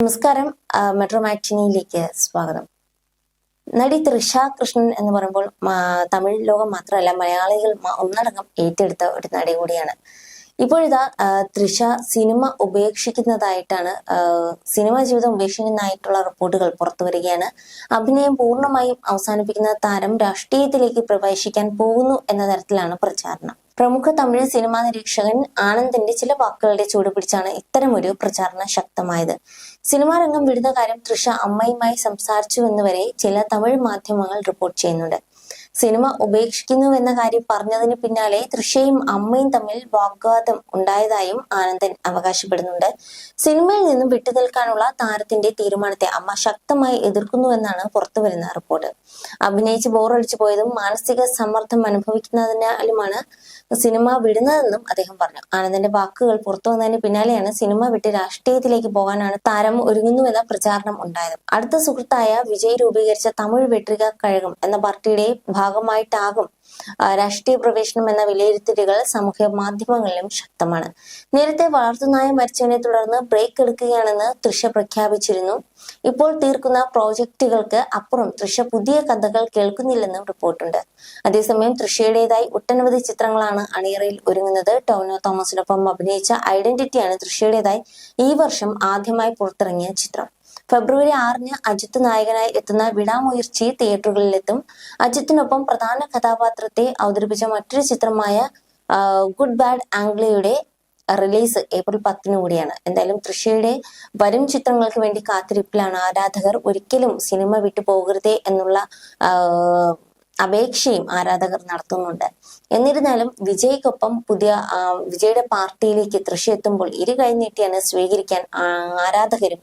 നമസ്കാരം. മെട്രോ മാറ്റിനിയിലേക്ക് സ്വാഗതം. നടി തൃഷ കൃഷ്ണൻ എന്ന് പറയുമ്പോൾ തമിഴ് ലോകം മാത്രമല്ല മലയാളികൾ ഒന്നടങ്കം ഏറ്റെടുത്ത ഒരു നടി കൂടിയാണ്. ഇപ്പോഴിതാ തൃഷ സിനിമ ഉപേക്ഷിക്കുന്നതായിട്ടാണ് സിനിമ ജീവിതം ഉപേക്ഷിക്കുന്നതായിട്ടുള്ള റിപ്പോർട്ടുകൾ പുറത്തു വരികയാണ്. അഭിനയം പൂർണമായും അവസാനിപ്പിക്കുന്ന താരം രാഷ്ട്രീയത്തിലേക്ക് പ്രവേശിക്കാൻ പോകുന്നു എന്ന തരത്തിലാണ് പ്രചാരണം. പ്രമുഖ തമിഴ് സിനിമാ നിരീക്ഷകൻ ആനന്ദിന്റെ ചില വാക്കുകളുടെ ചൂട് പിടിച്ചാണ് ഇത്തരമൊരു പ്രചാരണം ശക്തമായത്. സിനിമാ രംഗം വിടുന്ന കാര്യം തൃഷ അമ്മയുമായി സംസാരിച്ചുവെന്ന് വരെ ചില തമിഴ് മാധ്യമങ്ങൾ റിപ്പോർട്ട് ചെയ്യുന്നുണ്ട്. സിനിമ ഉപേക്ഷിക്കുന്നുവെന്ന കാര്യം പറഞ്ഞതിന് പിന്നാലെ തൃഷയും അമ്മയും തമ്മിൽ വാഗ്വാദം ഉണ്ടായതായും ആനന്ദൻ അവകാശപ്പെടുന്നുണ്ട്. സിനിമയിൽ നിന്നും വിട്ടുനിൽക്കാനുള്ള താരത്തിന്റെ തീരുമാനത്തെ അമ്മ ശക്തമായി എതിർക്കുന്നുവെന്നാണ് പുറത്തുവരുന്ന റിപ്പോർട്ട്. അഭിനയിച്ച് ബോറടിച്ചു പോയതും മാനസിക സമ്മർദ്ദം അനുഭവിക്കുന്നതിനാലുമാണ് സിനിമ വിടുന്നതെന്നും അദ്ദേഹം പറഞ്ഞു. ആനന്ദന്റെ വാക്കുകൾ പുറത്തു വന്നതിന് പിന്നാലെയാണ് സിനിമ വിട്ട് രാഷ്ട്രീയത്തിലേക്ക് പോകാനാണ് താരം ഒരുങ്ങുന്നുവെന്ന പ്രചാരണം ഉണ്ടായത്. അടുത്ത സുഹൃത്തായ വിജയ് രൂപീകരിച്ച തമിഴ് വെട്രിക കഴകം എന്ന പാർട്ടിയുടെ ഭാഗമായിട്ടാകും. രാഷ്ട്രീയ പ്രവേശനം എന്ന വിലയിരുത്തലുകൾ സമൂഹ മാധ്യമങ്ങളിലും ശക്തമാണ്. നേരത്തെ വളർത്തുനായ മരിച്ചതിനെ തുടർന്ന് ബ്രേക്ക് എടുക്കുകയാണെന്ന് തൃശ പ്രഖ്യാപിച്ചിരുന്നു. ഇപ്പോൾ തീർക്കുന്ന പ്രോജക്റ്റുകൾക്ക് അപ്പുറം തൃശ പുതിയ കഥകൾ കേൾക്കുന്നില്ലെന്നും റിപ്പോർട്ടുണ്ട്. അതേസമയം തൃശയുടേതായി ഒട്ടനവധി ചിത്രങ്ങളാണ് അണിയറയിൽ ഒരുങ്ങുന്നത്. ടോനോ തോമസിനൊപ്പം അഭിനയിച്ച ഐഡന്റിറ്റിയാണ് തൃശയുടേതായി ഈ വർഷം ആദ്യമായി പുറത്തിറങ്ങിയ ചിത്രം. ഫെബ്രുവരി ആറിന് അജിത്ത് നായകനായി എത്തുന്ന വിടാമുയർച്ചി തിയേറ്ററുകളിലെത്തും. അജിത്തിനൊപ്പം പ്രധാന കഥാപാത്രത്തെ അവതരിപ്പിച്ച മറ്റൊരു ചിത്രമായ ഗുഡ് ബാഡ് ആംഗ്ലയുടെ റിലീസ് ഏപ്രിൽ പത്തിന് കൂടിയാണ്. എന്തായാലും തൃശയുടെ വരും ചിത്രങ്ങൾക്ക് വേണ്ടി കാത്തിരിപ്പിലാണ് ആരാധകർ ഒരിക്കലും സിനിമ വിട്ടു പോകരുതേ എന്നുള്ള അപേക്ഷയും ആരാധകർ നടത്തുന്നുണ്ട്. എന്നിരുന്നാലും വിജയ്ക്കൊപ്പം പുതിയ വിജയുടെ പാർട്ടിയിലേക്ക് തൃശ്ശി എത്തുമ്പോൾ ഇരു കൈ നീട്ടിയാണ് സ്വീകരിക്കാൻ ആരാധകരും